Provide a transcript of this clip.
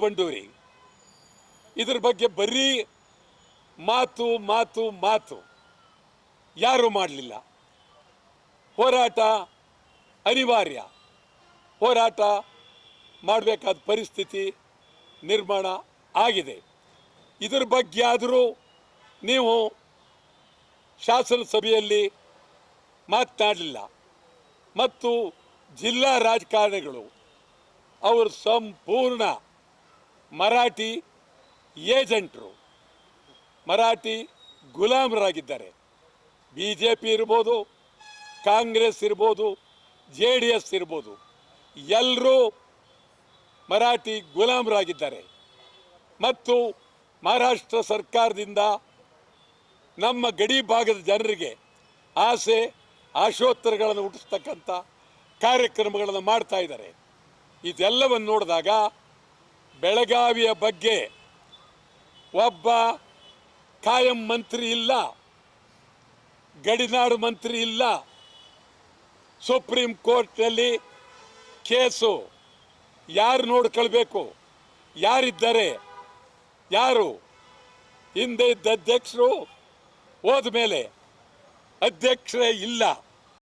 ಬಂಡೂರಿ. ಇದ್ರ ಬಗ್ಗೆ ಬರೀ ಮಾತು ಮಾತು ಮಾತು ಯಾರು ಮಾಡಲಿಲ್ಲ. ಹೋರಾಟ ಅನಿವಾರ್ಯ. ಹೋರಾಟ ಮಾಡಬೇಕಾದ ಪರಿಸ್ಥಿತಿ ನಿರ್ಮಾಣ ಆಗಿದೆ. ಇದ್ರ ಬಗ್ಗೆ ಆದರೂ ನೀವು ಶಾಸನ ಸಭೆಯಲ್ಲಿ ಮಾತನಾಡಲಿಲ್ಲ. ಮತ್ತು ಜಿಲ್ಲಾ ರಾಜಕಾರಣಿಗಳು ಅವರು ಸಂಪೂರ್ಣ ಮರಾಠಿ ಏಜೆಂಟರು. ಮರಾಠಿ ಗುಲಾಮರಾಗಿದ್ದಾರೆ. ಬಿ ಜೆ ಪಿ ಇರ್ಬೋದು, ಕಾಂಗ್ರೆಸ್ ಇರ್ಬೋದು, ಜೆ ಡಿ ಎಸ್ ಇರ್ಬೋದು ಎಲ್ಲರೂ ಮರಾಠಿ ಗುಲಾಮರಾಗಿದ್ದಾರೆ. ಮತ್ತು ಮಹಾರಾಷ್ಟ್ರ ಸರ್ಕಾರದಿಂದ ನಮ್ಮ ಗಡಿ ಭಾಗದ ಜನರಿಗೆ ಆಸೆ, ಆಶೋತ್ತರಗಳನ್ನು ಹುಟ್ಟಿಸ್ತಕ್ಕಂಥ ಕಾರ್ಯಕ್ರಮಗಳನ್ನು ಮಾಡ್ತಾ ಇದ್ದಾರೆ. ಇದೆಲ್ಲವನ್ನು ನೋಡಿದಾಗ ಬೆಳಗಾವಿಯ ಬಗ್ಗೆ ಒಬ್ಬ ಕಾಯಂ ಮಂತ್ರಿ ಇಲ್ಲ, ಗಡಿನಾಡು ಮಂತ್ರಿ ಇಲ್ಲ, ಸುಪ್ರೀಂ ಕೋರ್ಟ್ನಲ್ಲಿ ಕೇಸು ಯಾರು ನೋಡ್ಕೊಳ್ಬೇಕು, ಯಾರಿದ್ದಾರೆ, ಯಾರು? ಹಿಂದೆ ಇದ್ದ ಅಧ್ಯಕ್ಷರು ಹೋದ ಮೇಲೆ ಅಧ್ಯಕ್ಷರೇ ಇಲ್ಲ.